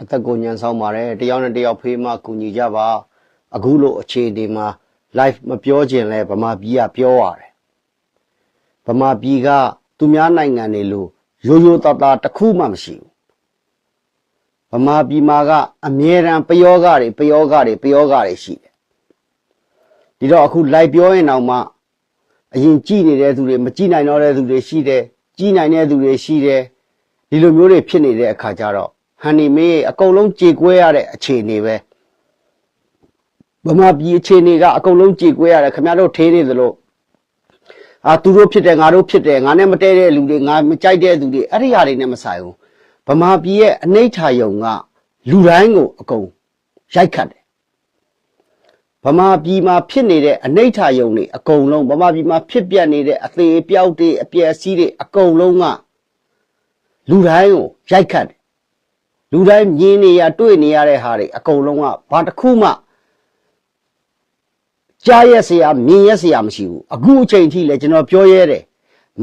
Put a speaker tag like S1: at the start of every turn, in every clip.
S1: အသက်ကိုညံဆောင်ပါတယ်တယောက်နဲ့တယောက်ဖေးမှကူညီကြပါအခုလိုအခြေအနေမှာ live မပြောခြင်းလဲဗမာပြည်ကပြောရတယ်ဗမာပြည်ကသူများနိုင်ငံတွေလိုရိုးရိုးသားသားတစ်ခုမှမရှိဘူးဗမာပြည်မှာကအမြဲတမ်းပယောဂတွေပယောဂတွေပယောဂတွေရှိတယ်ဒီတော့အခု live ပြောရင်တော့မှအရင်ကြည်နေတဲ့သူတွေမကြည်နိုင်တော့တဲ့သူတွေရှိတယ်ကြည်နိုင်တဲ့သူတွေရှိတယ်ဒီလိုမျိုးတွေဖြစ်နေတဲ့အခါကျတော့ ဟန်နီမေးအကုန်လုံးကြေကွဲရတဲ့အခြေအနေပဲဗမာပြည်အခြေအနေကအကုန်လုံးကြေကွဲရတယ်ခင်ဗျားတို့ထေးနေသလိုအာသူတို့ဖြစ်တယ်ငါတို့ဖြစ်တယ်ငါနဲ့မတည့်တဲ့လူတွေငါမကြိုက်တဲ့သူတွေအဲ့ဒီဟာတွေနဲ့မဆိုင်ဘူးဗမာပြည်ရဲ့အနှိဋ္ဌာယုံကလူတိုင်းကိုအကုန်ရိုက်ခတ်တယ်ဗမာပြည်မှာဖြစ်နေတဲ့အနိဋ္ဌာယုံတွေအကုန်လုံးဗမာပြည်မှာဖြစ်ပြနေတဲ့အသေးအပြောက်တွေအပြက်အစည်းတွေအကုန်လုံးကလူတိုင်းကိုရိုက်ခတ်တယ် လူတိုင်းမြင်နေရတွေ့နေရတဲ့ဟာတွေအကုန်လုံးကဘာတစ်ခုမှကြားရက်စရာမြင်ရက်စရာမရှိဘူးအခုအချိန်ထိလည်းကျွန်တော်ပြောရဲတယ်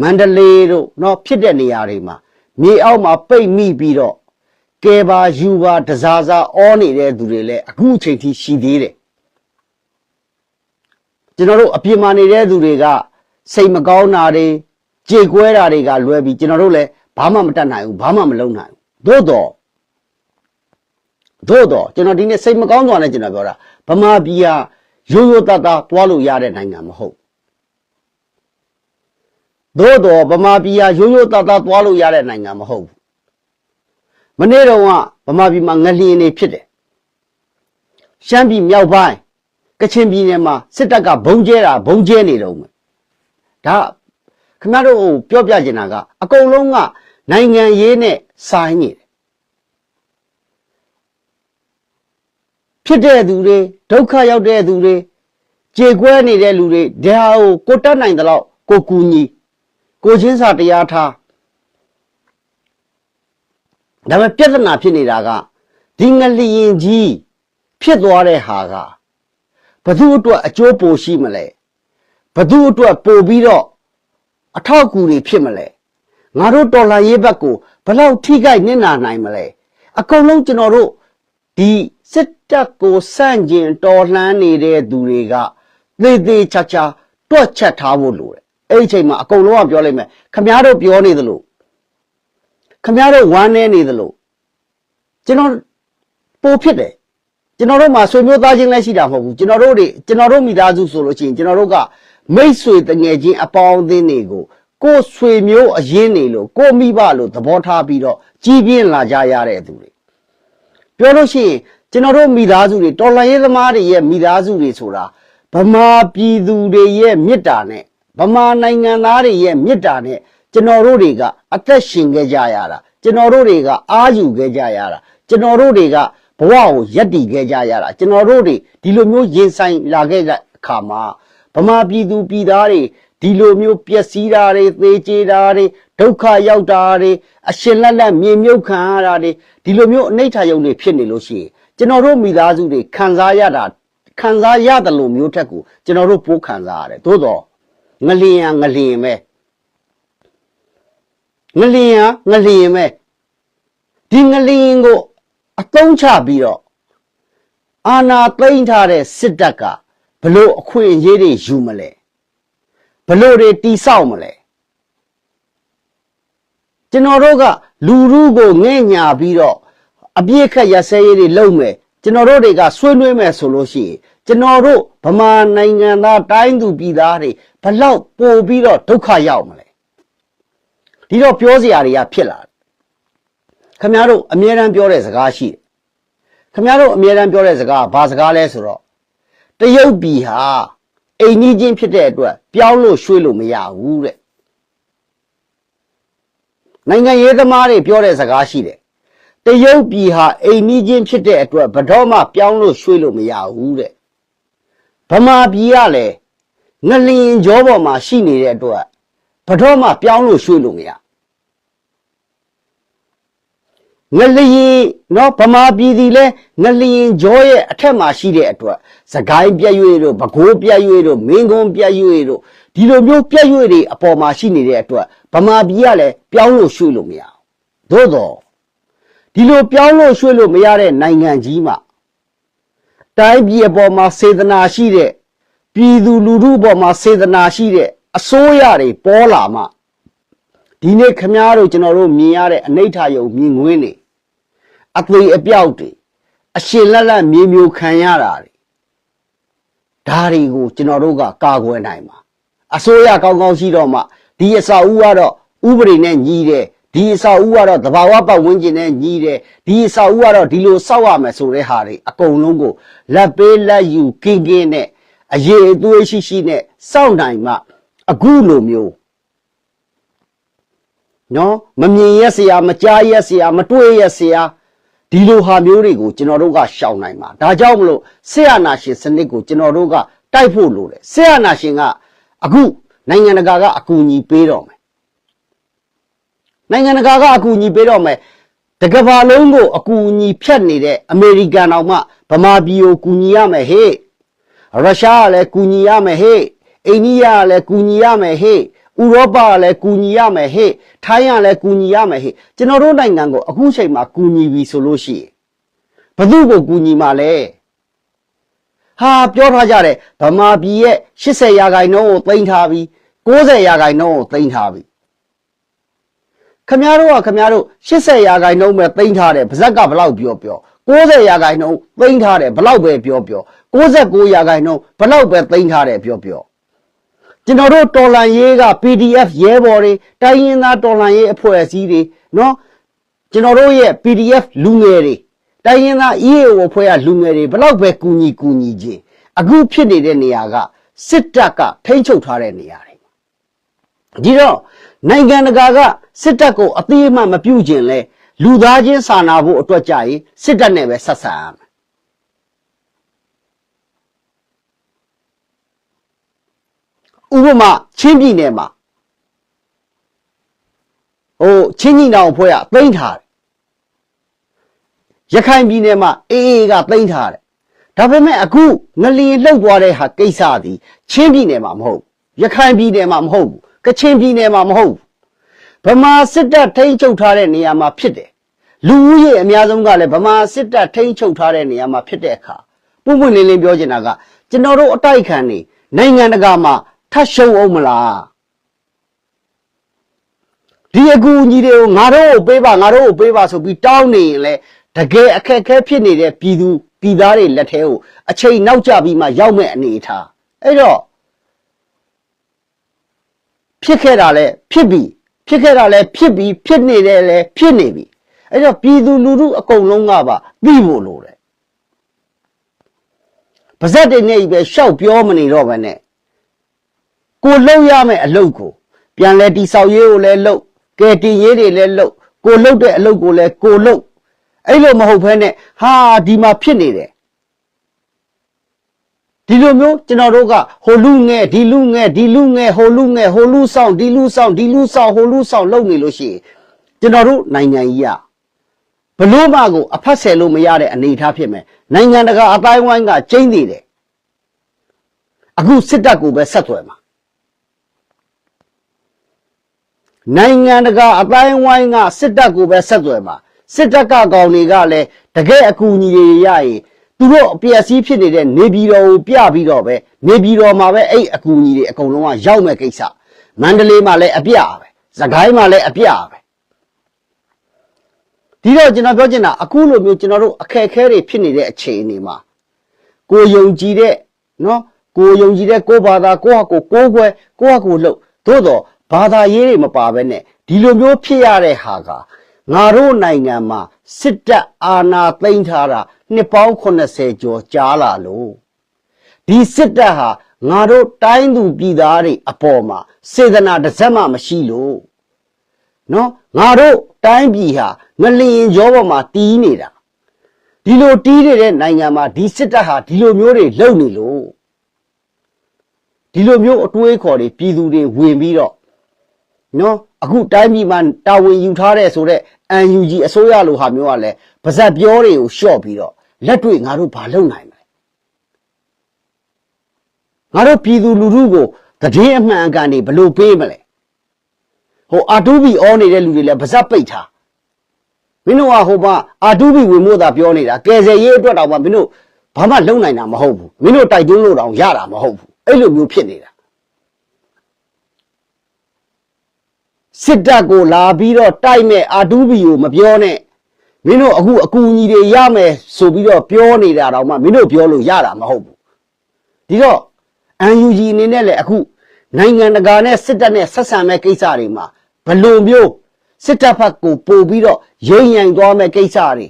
S1: မန္တလေးတို့เนาะဖြစ်တဲ့နေရာတွေမှာမြေအောက်မှာပိတ်မိပြီးတော့ကဲပါယူပါတစားစားအောနေတဲ့သူတွေလည်းအခုအချိန်ထိရှိသေးတယ် ကျွန်တော်တို့အပြင်မှာနေတဲ့သူတွေကစိတ်မကောင်းတာတွေကြေကွဲတာတွေကလွယ်ပြီးကျွန်တော်တို့လည်းဘာမှမတတ်နိုင်ဘူးဘာမှမလုပ်နိုင်ဘူးသို့တော့ သို့တော့ကျွန်တော်ဒီနေ့စိတ်မကောင်းစွာနဲ့ကျွန်တော်ပြောတာဗမာပြည်ဟာရိုးရိုးသားသားတွားလို့ရတဲ့နိုင်ငံမဟုတ်သို့တော့ဗမာပြည်ဟာရိုးရိုးသားသားတွားလို့ရတဲ့နိုင်ငံမဟုတ်ဘူးမနေ့တော့ကဗမာပြည်မှာငလျင်နေဖြစ်တယ်ရှမ်းပြည်မြောက်ပိုင်းကချင်ပြည်နယ်မှာစစ်တပ်ကဘုံကျဲတာဘုံကျဲနေတော့မယ်ဒါခင်ဗျားတို့ဟိုပြောပြချင်တာကအကုန်လုံးကနိုင်ငံရေးနဲ့ဆိုင်နေတယ် ဖြစ်တဲ့သူတွေဒုက္ခရောက်တဲ့သူတွေကြေကွဲနေတဲ့လူတွေဒါဟိုကိုတတ်နိုင်တဲ့လောက်ကိုကူညီကိုချင်းစာတရားထားဒါပေမဲ့ပြဿနာဖြစ်နေတာကဒီငလျင်ကြီးဖြစ်သွားတဲ့ဟာကဘသူအတွက်အကျိုးပိုရှိမလဲဘသူအတွက်ပိုပြီးတော့အထောက်အကူတွေဖြစ်မလဲငါတို့တော်လှန်ရေးဘက်ကိုဘယ်လောက်ထိခိုက်နစ်နာနိုင်မလဲအကုန်လုံးကျွန်တော်တို့ဒီစစ်တပ်ကိုစန့်ကျင်တော်လှန်နေတဲ့သူတွေကသေသေးချာချာတွက်ချက်ထားဖို့လိုတယ်အဲ့ဒီအချိန်မှာအကုန်လုံးကပြောလိုက်မယ်ခမားတို့ပြောနေသလိုခမားတို့ဝမ်းနေနေသလိုကျွန်တော်ပိုဖြစ်တယ်ကျွန်တော်တို့မှာဆွေမျိုးသားချင်းလည်းရှိတာမဟုတ်ဘူးကျွန်တော်တို့တွေကျွန်တော်တို့မိသားစုဆိုလို့ရှိရင်ကျွန်တော်တို့ကမိတ်ဆွေတငယ်ချင်းအပေါင်းအသင်းတွေကိုကိုယ်ဆွေမျိုးအရင်းနေလို့ကိုယ်မိဘလို့သဘောထားပြီးတော့ကြီးပြင်းလာကြရတဲ့သူတွေပြောလို့ရှိရင် ကျွန်တော်တို့မိသားစုတွေတော်လှန်ရေးသမားတွေရဲ့မိသားစုတွေဆိုတာဗမာပြည်သူတွေရဲ့မေတ္တာနဲ့ဗမာနိုင်ငံသားတွေရဲ့မေတ္တာနဲ့ကျွန်တော်တို့တွေကအသက်ရှင်ခဲ့ကြရတာကျွန်တော်တို့တွေကအာယူခဲ့ကြရတာကျွန်တော်တို့တွေကဘဝကိုရက်တည်ခဲ့ကြရတာကျွန်တော်တို့တွေဒီလိုမျိုးရင်ဆိုင်လာခဲ့တဲ့အခါမှာဗမာပြည်သူပြည်သားတွေဒီလိုမျိုးပျက်စီးတာတွေသေချေတာတွေဒုက္ခရောက်တာတွေအရှင်လက်လက်မြေမြုပ်ခံရတာတွေဒီလိုမျိုးအနိဋ္ဌာယုံတွေဖြစ်နေလို့ရှိရင် ကျွန်တော်တို့မိသားစုတွေခံစားရတာခံစားရတယ်လို့မျိုးထက်ကိုကျွန်တော်တို့ပိုးခံစားရတယ်သို့တော့ငလျင်ရငလျင်ပဲငလျင်ရငလျင်ပဲဒီငလျင်ကိုအတုံးချပြီးတော့အာနာသိမ့်ထားတဲ့စစ်တပ်ကဘလို့အခွင့်အရေးတွေယူမလဲဘလို့တွေတိဆောက်မလဲကျွန်တော်တို့ကလူလူကိုငဲ့ညာပြီးတော့ အပြစ်ခတ်ရစဲရေးတွေလုပ်မယ်ကျွန်တော်တို့တွေကဆွေးနွေးမယ်ဆိုလို့ရှိရင်ကျွန်တော်တို့ဗမာနိုင်ငံသားတိုင်းသူပြည်သားတွေဘလောက်ပို့ပြီးတော့ဒုက္ခရောက်မလဲဒီတော့ပြောစရာတွေကဖြစ်လာတယ်ခမရတို့အမြဲတမ်းပြောတဲ့စကားရှိတယ်ခမရတို့အမြဲတမ်းပြောတဲ့စကားကဘာစကားလဲဆိုတော့တရုတ်ပြည်ဟာအိမ်ကြီးချင်းဖြစ်တဲ့အတွက်ပြောင်းလို့ရွှေ့လို့မရဘူးတဲ့နိုင်ငံရေးသမားတွေပြောတဲ့စကားရှိတယ် တရုတ်ပြည်ဟာအိမ်ကြီးချင်းဖြစ်တဲ့အတွက်ဘယ်တော့မှပြောင်းလို့ရွှေ့လို့မရဘူးတဲ့ဗမာပြည်ကလည်းငလျင်ကြောပေါ်မှာရှိနေတဲ့အတွက်ဘယ်တော့မှပြောင်းလို့ရွှေ့လို့မရငလျင်နော်ဗမာပြည်စီလဲငလျင်ကြောရဲ့အထက်မှာရှိတဲ့အတွက်စကိုင်းပြက်ရွေတို့ပဲခူးပြက်ရွေတို့မင်းကုန်းပြက်ရွေတို့ဒီလိုမျိုးပြက်ရွေတွေအပေါ်မှာရှိနေတဲ့အတွက်ဗမာပြည်ကလည်းပြောင်းလို့ရွှေ့လို့မရဘူးသို့တော့ ဒီလိုပြောင်းလို့ရွှေ့လို့မရတဲ့နိုင်ငံကြီးမှာတိုင်းပြည်အပေါ်မှာစေတနာရှိတဲ့ပြည်သူလူထုအပေါ်မှာစေတနာရှိတဲ့အစိုးရတွေပေါ်လာမှဒီနေ့ခမားတို့ကျွန်တော်တို့မြင်ရတဲ့အနိဋ္ဌာယုံမြင်ငွင်းနေအသေးအပြောက်တွေအရှင်လက်လက်မြေမျိုးခံရတာတွေဒါတွေကိုကျွန်တော်တို့ကကာကွယ်နိုင်မှာအစိုးရကောင်းကောင်းရှိတော့မှဒီအစာဦးကတော့ဥပဒေနဲ့ညီတယ် ဒီအစာဦးကတော့သဘာဝပတ်ဝန်းကျင်နဲ့ညီတယ်ဒီအစာဦးကတော့ဒီလိုစောက်ရမယ်ဆိုတဲ့ဟာတွေအကုန်လုံးကိုလက်ပေးလက်ယူကင်းကင်းနဲ့အရေးအသွေးရှိရှိနဲ့စောင့်နိုင်မှအခုလိုမျိုးနော်မမြင်ရက်စရာမကြားရက်စရာမတွေ့ရက်စရာဒီလိုဟာမျိုးတွေကိုကျွန်တော်တို့ကရှောင်နိုင်မှာဒါကြောင့်မလို့ဆရာနာရှင်စနစ်ကိုကျွန်တော်တို့ကတိုက်ဖို့လိုတယ်ဆရာနာရှင်ကအခုနိုင်ငံတကာကအကူအညီပေးတော့မယ် နိုင်ငံတကာကအကူအညီပေးတော့မယ်တကဘာလုံးကိုအကူအညီဖြတ်နေတဲ့အမေရိကန်တော်မှဗမာပြည်ကိုကူညီရမယ်ဟေ့ရုရှားကလည်းကူညီရမယ်ဟေ့အိန္ဒိယကလည်းကူညီရမယ်ဟေ့ဥရောပကလည်းကူညီရမယ်ဟေ့ထိုင်းကလည်းကူညီရမယ်ဟေ့ကျွန်တော်တို့နိုင်ငံကိုအခုချိန်မှာကူညီပြီဆိုလို့ရှိရင်ဘယ်သူ့ကိုကူညီမှာလဲဟာပြောထားကြတယ်ဗမာပြည်ရဲ့80ရာခိုင်နှုန်းကိုသိမ်းထားပြီး90ရာခိုင်နှုန်းကိုသိမ်းထားပြီး ခမရတို့ကခမရတို့80ရာခိုင်နှုန်းပဲသိမ်းထားတယ်ဗဇက်ကဘလောက်ပြောပြော90ရာခိုင်နှုန်းသိမ်းထားတယ်ဘလောက်ပဲပြောပြော69ရာခိုင်နှုန်းဘလောက်ပဲသိမ်းထားတယ်ပြောပြောကျွန်တော်တို့တော်လန်ရေးက PDF ရဲဘော်တွေတိုင်းရင်းသားတော်လန်ရေးအဖွဲ့အစည်းတွေเนาะကျွန်တော်တို့ရဲ့ PDF လူငယ်တွေတိုင်းရင်းသား EAO အဖွဲ့ကလူငယ်တွေဘလောက်ပဲကူညီကူညီခြင်းအခုဖြစ်နေတဲ့နေရာကစစ်တပ်ကထိန်းချုပ်ထားတဲ့နေရာတွေဒီတော့ နိုင်ငံတကာကစစ်တပ်ကိုအသေးအမှတ်မပြုကျင်လဲလူသားချင်းစာနာဖို့အတွက်ကြရင်စစ်တပ်နဲ့ပဲဆက်ဆံရမယ်ဥပမာချင်းပြည်နယ်မှာဟိုချင်းကြီးတောင်ဖွဲ့ကသိမ့်ထားတယ်ရခိုင်ပြည်နယ်မှာအေးအေးကသိမ့်ထားတယ်ဒါပေမဲ့အခုငလျင်လှုပ်သွားတဲ့ဟာကိစ္စသည်ချင်းပြည်နယ်မှာမဟုတ်ဘူးရခိုင်ပြည်နယ်မှာမဟုတ်ဘူး ကချင်ပြည်နယ်မှာမဟုတ်ဘူးဗမာစစ်တပ်ထိန်းချုပ်ထားတဲ့နေရာမှာဖြစ်တယ်လူဦးရေအများဆုံးကလည်းဗမာစစ်တပ်ထိန်းချုပ်ထားတဲ့နေရာမှာဖြစ်တဲ့အခါပုံပွင့်လင်းလင်းပြောချင်တာကကျွန်တော်တို့အတိုက်ခံနေနိုင်ငံတကာမှာထပ်ရှုံအောင်မလားဒီအကူအညီတွေကိုငါတို့ကိုပေးပါငါတို့ကိုပေးပါဆိုပြီးတောင်းနေရင်လေတကယ်အခက်အခဲဖြစ်နေတဲ့ပြည်သူပြည်သားတွေလက်ထဲကိုအချိန်နောက်ကျပြီးမှရောက်မဲ့အနေအထားအဲ့တော့ ဖြစ်ခဲ့တာလဲဖြစ်ပြီဖြစ်ခဲ့တာလဲဖြစ်ပြီဖြစ်နေတယ်လဲဖြစ်နေပြီအဲ့တော့ပြည်သူလူထုအကုန်လုံးကပါသိဖို့လိုတယ်ပါဇက်တွေနဲ့ပဲရှောက်ပြောမနေတော့ဘဲနဲ့ကိုလှုပ်ရမယ့်အလုပ်ကို ပြန်လဲတိဆောက်ရေးကိုလည်းလှုပ်ကဲတင်ရေးတွေလည်းလှုပ်ကိုလှုပ်တဲ့အလုပ်ကိုလည်းကိုလှုပ်အဲ့လိုမဟုတ်ဘဲနဲ့ဟာဒီမှာဖြစ်နေတယ် ဒီလိုမျိုးကျွန်တော်တို့ကဟိုလူငဲဒီလူငဲဒီလူငဲဟိုလူငဲဟိုလူဆောင်ဒီလူဆောင်ဒီလူဆောင်ဟိုလူဆောင်လုပ်နေလို့ရှိရင်ကျွန်တော်တို့နိုင်ငံကြီးကဘလို့မှကိုအဖတ်ဆယ်လို့မရတဲ့အနေအထားဖြစ်မယ်နိုင်ငံတကာအတိုင်းဝိုင်းကကျင်းနေတယ်အခုစစ်တပ်ကိုပဲဆက်သွယ်မှာနိုင်ငံတကာအတိုင်းဝိုင်းကစစ်တပ်ကိုပဲဆက်သွယ်မှာစစ်တပ်ကကောင်တွေကလည်းတကယ်အကူအညီတွေရရင် သူတို့အပြည့်အစည်းဖြစ်နေတဲ့နေပြည်တော်ကိုပြပြီးတော့ပဲနေပြည်တော်မှာပဲအဲ့အကူအညီတွေအကုန်လုံးကရောက်မဲ့ကိစ္စမန္တလေးမှာလည်းအပြပဲစကိုင်းမှာလည်းအပြပဲဒီတော့ကျွန်တော်ပြောချင်တာအခုလိုမျိုးကျွန်တော်တို့အခက်အခဲတွေဖြစ်နေတဲ့အခြေအနေမှာကိုယုံကြည်တဲ့နော်ကိုယုံကြည်တဲ့ကိုဘာသာကိုဟာကိုကိုးကွယ်ကိုဟာကိုလှုပ်သို့တော့ဘာသာရေးတွေမပါဘဲနဲ့ဒီလိုမျိုးဖြစ်ရတဲ့ဟာက ငါတို့နိုင်ငံမှာစစ်တပ်အာဏာသိမ်းထားတာနှစ်ပေါင်း80ကျော်ကြာလာလို့ဒီစစ်တပ်ဟာငါတို့တိုင်းသူပြည်သားတွေအပေါ်မှာစေတနာတစ်စက်မှမရှိလို့နော်ငါတို့တိုင်းပြည်ဟာငလျင်ကြောပေါ်မှာတီးနေတာဒီလိုတီးနေတဲ့နိုင်ငံမှာဒီစစ်တပ်ဟာဒီလိုမျိုးတွေလုပ်နေလို့ဒီလိုမျိုးအတွေးခေါ်တွေပြည်သူတွေဝင်ပြီးတော့နော်အခုတိုင်းပြည်မှာတာဝန်ယူထားတဲ့ဆိုတော့ UNG အစိုးရလိုဟာမျိုးကလည်းပါဇက်ပြောတွေကိုရှော့ပြီးတော့လက်တွေ့ငါတို့ဘာလုပ်နိုင်မလဲငါတို့ပြည်သူလူထုကိုတည်င်းအမှန်အကန်တွေဘယ်လိုပေးမလဲဟိုအာတူဘီအောနေတဲ့လူတွေလည်းပါဇက်ပိတ်ထားမင်းတို့ကဟိုမှာအာတူဘီဝင်မို့သာပြောနေတာကယ်ဆယ်ရေးအတွက်တောင်မှမင်းတို့ဘာမှလုံနိုင်တာမဟုတ်ဘူးမင်းတို့တိုက်တွန်းလို့တောင်ရတာမဟုတ်ဘူးအဲ့လိုမျိုးဖြစ်နေတာ စစ်တပ်ကိုလာပြီးတော့တိုက်မဲ့အာတူဘီကိုမပြောနဲ့မင်းတို့အခုအကူအညီတွေရမယ်ဆိုပြီးတော့ပြောနေတာတောင်မှမင်းတို့ပြောလို့ရတာမဟုတ်ဘူးဒီတော့ UNG အနေနဲ့လည်းအခုနိုင်ငံတကာနဲ့စစ်တပ်နဲ့ဆက်ဆံမဲ့ကိစ္စတွေမှာဘယ်လိုမျိုးစစ်တပ်ဘက်ကိုပို့ပြီးတော့ရိမ့်ရိုင်သွားမဲ့ကိစ္စတွေ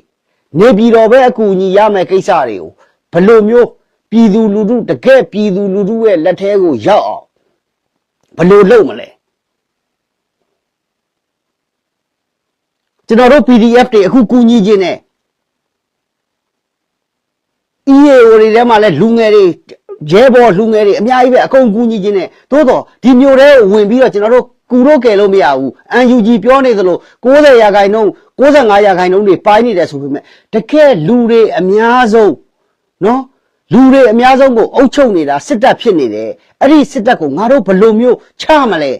S1: နေပြည်တော်ပဲအကူအညီရမဲ့ကိစ္စတွေကိုဘယ်လိုမျိုးပြည်သူလူထုတကယ်ပြည်သူလူထုရဲ့လက်ထဲကိုရောက်အောင်ဘယ်လိုလုပ်မလဲ ကျွန်တော်တို့ PDF တွေအခုကူညီခြင်းနဲ့ EAO တွေထဲမှာလည်းလူငယ်တွေရဲဘော်လူငယ်တွေအများကြီးပဲအကုန်ကူညီခြင်းနဲ့သို့တော့ဒီမျိုးတွေဝင်ပြီးတော့ကျွန်တော်တို့ကူတော့ကယ်လို့မရဘူး UNG ပြောနေသလို90ရာခိုင်နှုန်း95ရာခိုင်နှုန်းတွေပိုင်းနေတယ်ဆိုပေမဲ့တကယ်လူတွေအများဆုံးနော်လူတွေအများဆုံးကိုအုပ်ချုပ်နေတာစစ်တပ်ဖြစ်နေတယ်အဲ့ဒီစစ်တပ်ကိုငါတို့ဘယ်လိုမျိုးချမလဲ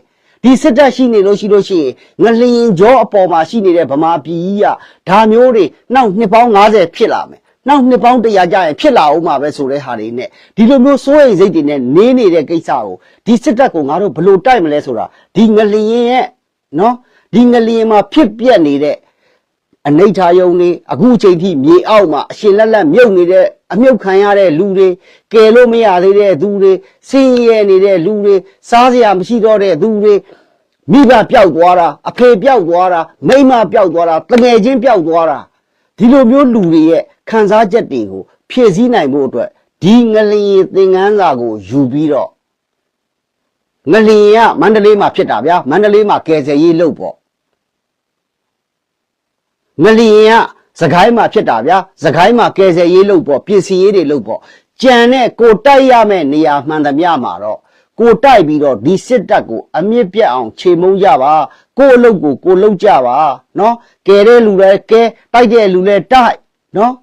S1: ဒီစစ်တပ်ရှိနေလို့ရှိလို့ရှိရင်ငလျင်ကြောအပေါ်မှာရှိနေတဲ့ဗမာပြည်ကြီးကဒါမျိုးတွေနောက်နှစ်ပေါင်း90ဖြစ်လာမယ်နောက်နှစ်ပေါင်း100ကြာရင်ဖြစ်လာအောင်မှာပဲဆိုတဲ့ဟာတွေနဲ့ဒီလိုမျိုးစိုးရိမ်စိတ်တွေနဲ့နေနေတဲ့ကိစ္စကိုဒီစစ်တပ်ကိုငါတို့ဘယ်လိုတိုက်မလဲဆိုတာဒီငလျင်ရဲ့နော်ဒီငလျင်မှာဖြစ်ပြက်နေတဲ့ အနိဋ္ဌာယုံတွေအခုချိန်ထိမြေအောက်မှာအရှင်လက်လက်မြုပ်နေတဲ့အမြုပ်ခံရတဲ့လူတွေကယ်လို့မရသေးတဲ့သူတွေဆင်းရဲနေတဲ့လူတွေစားစရာမရှိတော့တဲ့သူတွေမိဘပျောက်သွားတာအဖေပျောက်သွားတာမိန်းမပျောက်သွားတာတငယ်ချင်းပျောက်သွားတာဒီလိုမျိုးလူတွေရဲ့ခံစားချက်တွေကိုဖြည့်ဆည်းနိုင်ဖို့အတွက်ဒီငလျင်သင်္ကန်းစာကိုယူပြီးတော့ငလျင်ကမန္တလေးမှာဖြစ်တာဗျာမန္တလေးမှာကယ်ဆယ်ရေးလုပ်ပေါ့ ငလျင်ကစကိုင်းမှာဖြစ်တာဗျာစကိုင်းမှာကယ်ဆယ်ရေးလုပ်ပေါ့ပြင်ဆင်ရေးတွေလုပ်ပေါ့ကြံတဲ့ကိုတိုက်ရမယ့်နေရာမှန်သမျှမှာတော့ကိုတိုက်ပြီးတော့ဒီစစ်တပ်ကိုအမြင့်ပြတ်အောင်ခြေမုံကြပါကိုအလုပ်ကိုကိုလုပ်ကြပါနော်ကယ်တဲ့လူလည်းကဲတိုက်တဲ့လူလည်းတိုက်နော်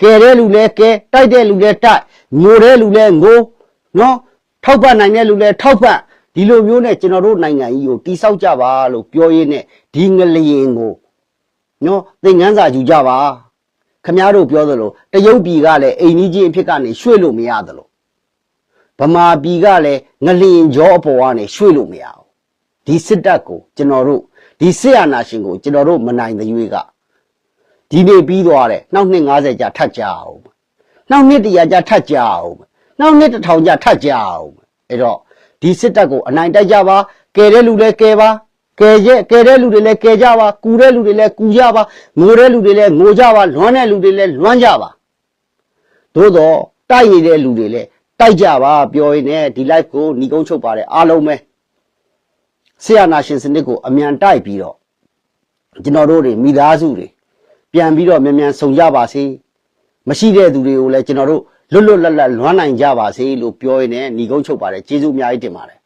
S1: ကယ်တဲ့လူလည်းကဲတိုက်တဲ့လူလည်းတိုက်ငိုတဲ့လူလည်းငိုနော်ထောက်ပံ့နိုင်တဲ့လူလည်းထောက်ပံ့ဒီလိုမျိုးနဲ့ကျွန်တော်တို့နိုင်ငံကြီးကိုတိဆောက်ကြပါလို့ပြောရင်းနဲ့ဒီငလျင်ကို နော်သင်ငန်းစာယူကြပါခမားတို့ပြောသလိုတရုတ်ပြည်ကလည်းအိမ်ကြီးချင်းအဖြစ်ကနေရွှေ့လို့မရသလိုဗမာပြည်ကလည်းငလျင်ကြောအပေါ်ကနေရွှေ့လို့မရဘူးဒီစစ်တပ်ကိုကျွန်တော်တို့ဒီစစ်အာဏာရှင်ကိုကျွန်တော်တို့မနိုင်တဲ့ရွေးကဒီနေ့ပြီးသွားတယ်နောက်နှစ်90ကြာထပ်ကြအောင်နောက်နှစ်တရာကြာထပ်ကြအောင်နောက်နှစ်တစ်ထောင်ကြာထပ်ကြအောင်အဲ့တော့ဒီစစ်တပ်ကိုအနိုင်တိုက်ကြပါကယ်တဲ့လူလည်းကယ်ပါ ကယ်ရဲ့ကယ်တဲ့လူတွေလည်းကယ်ကြပါကူတဲ့လူတွေလည်းကူကြပါငိုတဲ့လူတွေလည်းငိုကြပါလွမ်းတဲ့လူတွေလည်းလွမ်းကြပါသို့တော့တိုက်နေတဲ့လူတွေလည်းတိုက်ကြပါပြောရင်းနဲ့ဒီ live ကိုညီကုန်းချုပ်ပါတယ်အားလုံးပဲဆရာနာရှင်စနစ်ကိုအမြန်တိုက်ပြီးတော့ကျွန်တော်တို့တွေမိသားစုတွေပြန်ပြီးတော့မြန်မြန်ဆုံကြပါစေမရှိတဲ့သူတွေကိုလည်းကျွန်တော်တို့လွတ်လွတ်လပ်လပ်လွမ်းနိုင်ကြပါစေလို့ပြောရင်းနဲ့ညီကုန်းချုပ်ပါတယ်ကျေးဇူးအများကြီးတင်ပါတယ်